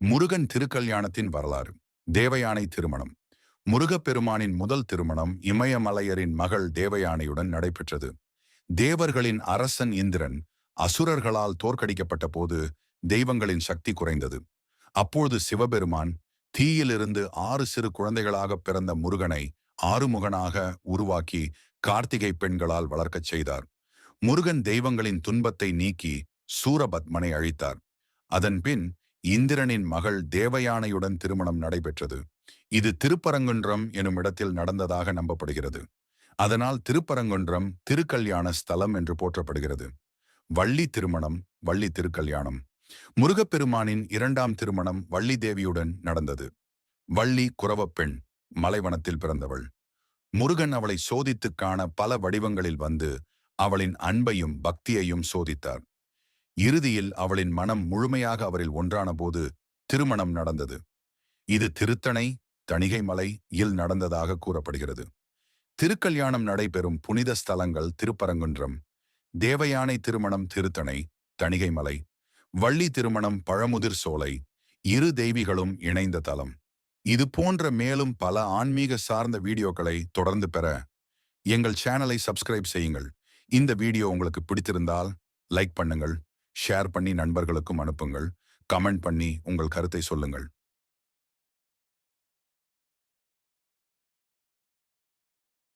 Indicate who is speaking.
Speaker 1: முருகன் திருக்கல்யாணத்தின் வரலாறு தேவயானை திருமணம். முருகப்பெருமானின் முதல் திருமணம் இமயமலையரின் மகள் தேவயானையுடன் நடைபெற்றது. தேவர்களின் அரசன் இந்திரன் அசுரர்களால் தோற்கடிக்கப்பட்ட போது தெய்வங்களின் சக்தி குறைந்தது. அப்பொழுது சிவபெருமான் தீயிலிருந்து ஆறு சிறு குழந்தைகளாக பிறந்த முருகனை ஆறுமுகனாக உருவாக்கி கார்த்திகை பெண்களால் வளர்க்கச் செய்தார். முருகன் தெய்வங்களின் துன்பத்தை நீக்கி சூரபத்மனை அழித்தார். அதன்பின் இந்திரனின் மகள் தேவயானையுடன் திருமணம் நடைபெற்றது. இது திருப்பரங்குன்றம் எனும் இடத்தில் நடந்ததாக நம்பப்படுகிறது. அதனால் திருப்பரங்குன்றம் திருக்கல்யாண ஸ்தலம் என்று போற்றப்படுகிறது. வள்ளி திருமணம் வள்ளி திருக்கல்யாணம். முருகப்பெருமானின் இரண்டாம் திருமணம் வள்ளி தேவியுடன் நடந்தது. வள்ளி குறவப்பெண் மலைவனத்தில் பிறந்தவள். முருகன் அவளை சோதித்துக் காண பல வடிவங்களில் வந்து அவளின் அன்பையும் பக்தியையும் சோதித்தார். இறுதியில் அவளின் மனம் முழுமையாக அவரில் ஒன்றான போது திருமணம் நடந்தது. இது திருத்தணை தணிகைமலை இல் நடந்ததாக கூறப்படுகிறது. திருக்கல்யாணம் நடைபெறும் புனித ஸ்தலங்கள் திருப்பரங்குன்றம் தேவயானை திருமணம் திருத்தணை தணிகைமலை வள்ளி திருமணம் பழமுதிர் சோலை இரு தெய்விகளும் இணைந்த தலம். இது போன்ற மேலும் பல ஆன்மீக சார்ந்த வீடியோக்களை தொடர்ந்து பெற எங்கள் சேனலை சப்ஸ்கிரைப் செய்யுங்கள். இந்த வீடியோ உங்களுக்கு பிடித்திருந்தால் லைக் பண்ணுங்கள். ஷேர் பண்ணி நண்பர்களுக்கும் அனுப்புங்கள். கமெண்ட் பண்ணி உங்கள் கருத்தை சொல்லுங்கள்.